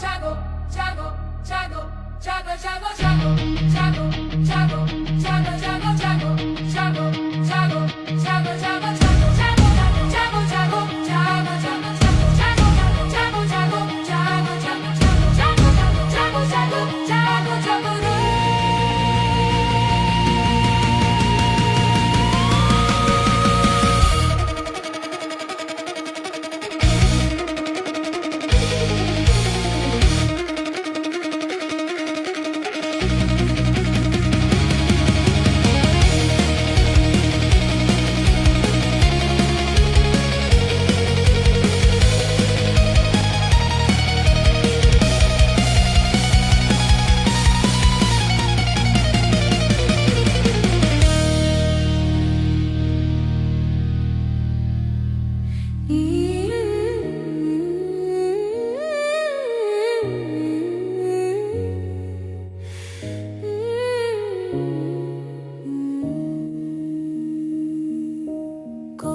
Chago, Chago, Chago, Chago, Chago, Chago, Chago.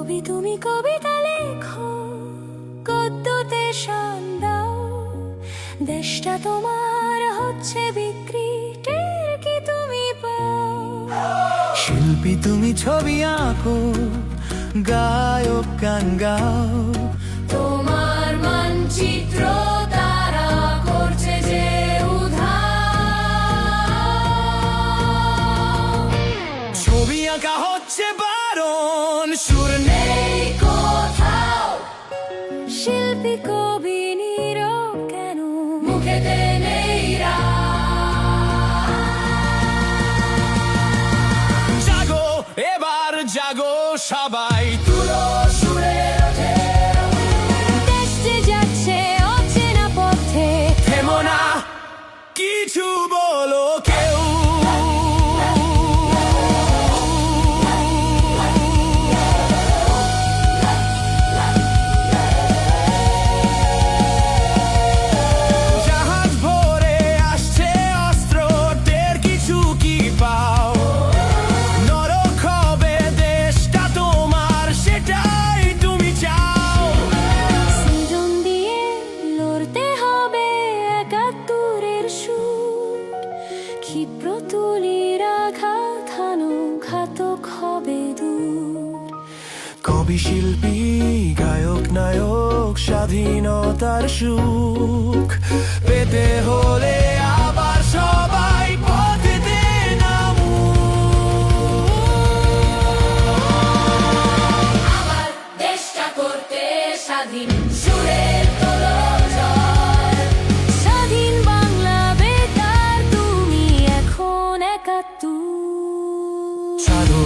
কবি তুমি কবিতা লেখো গদ্যতে শান দাও। দেশটা তোমার হচ্ছে বিক্রি কি তুমি পাও? শিল্পী তুমি ছবি আঁকো গায়ক গান গাও। তোমার মানচিত্র তারা করছে যে উধার ছবি আঁকা হচ্ছে বারণ সুর শিল্পী কবি নীরব কেন? মুখেতে নেই জাগো এবার জাগো সবাই। ক্ষিপ্র তুলির আঘাত ঘাতক হবে দূর। কবি শিল্পী গায়ক নায়ক স্বাধীনতার সুখ pasado.